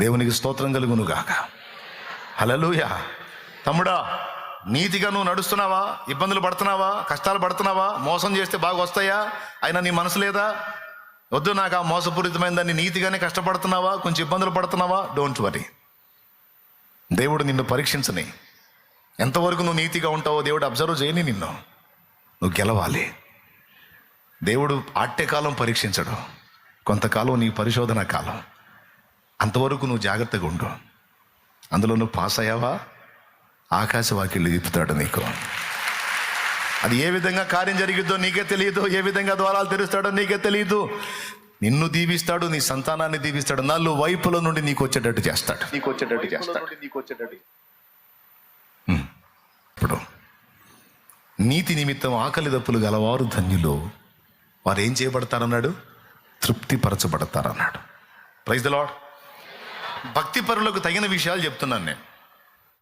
దేవునికి స్తోత్రం కలుగునుగాక. హలలుయ తమ్ముడా నీతిగా నువ్వు నడుస్తున్నావా? ఇబ్బందులు పడుతున్నావా? కష్టాలు పడుతున్నావా? మోసం చేస్తే బాగా వస్తాయా అయినా నీ మనసు లేదా? వద్దు నాకు ఆ మోసపూరితమైన దాన్ని నీతిగానే కష్టపడుతున్నావా? కొంచెం ఇబ్బందులు పడుతున్నావా? డోంట్ వరీ దేవుడు నిన్ను పరీక్షించని. ఎంతవరకు నువ్వు నీతిగా ఉంటావో దేవుడు అబ్జర్వ్ చేయని నిన్ను. నువ్వు గెలవాలి. దేవుడు ఆట్యకాలం పరీక్షించడు. కొంతకాలం నీ పరిశోధన కాలం. అంతవరకు నువ్వు జాగ్రత్తగా ఉండు. అందులో నువ్వు పాస్ అయ్యావా? ఆకాశ వాకిళ్ళు తిప్పుతాడు నీకు. అది ఏ విధంగా కార్యం జరిగిద్దో నీకే తెలియదు. ఏ విధంగా ద్వారాలు తెరుస్తాడో నీకే తెలియదు. నిన్ను దీవిస్తాడు నీ సంతానాన్ని దీవిస్తాడు నల్లు వైపుల నుండి నీకు వచ్చేటట్టు చేస్తాడు. నీకు వచ్చేటట్టు చేస్తాడు. నీకు వచ్చేటట్టు ఇప్పుడు నీతి నిమిత్తం ఆకలి దప్పులు గలవారు ధన్యులు. వారు ఏం చేయబడతారన్నాడు? తృప్తిపరచబడతారన్నాడు. ప్రైజ్ ద లాడ్ భక్తి పరులకు తగిన విషయాలు చెప్తున్నాను నేను.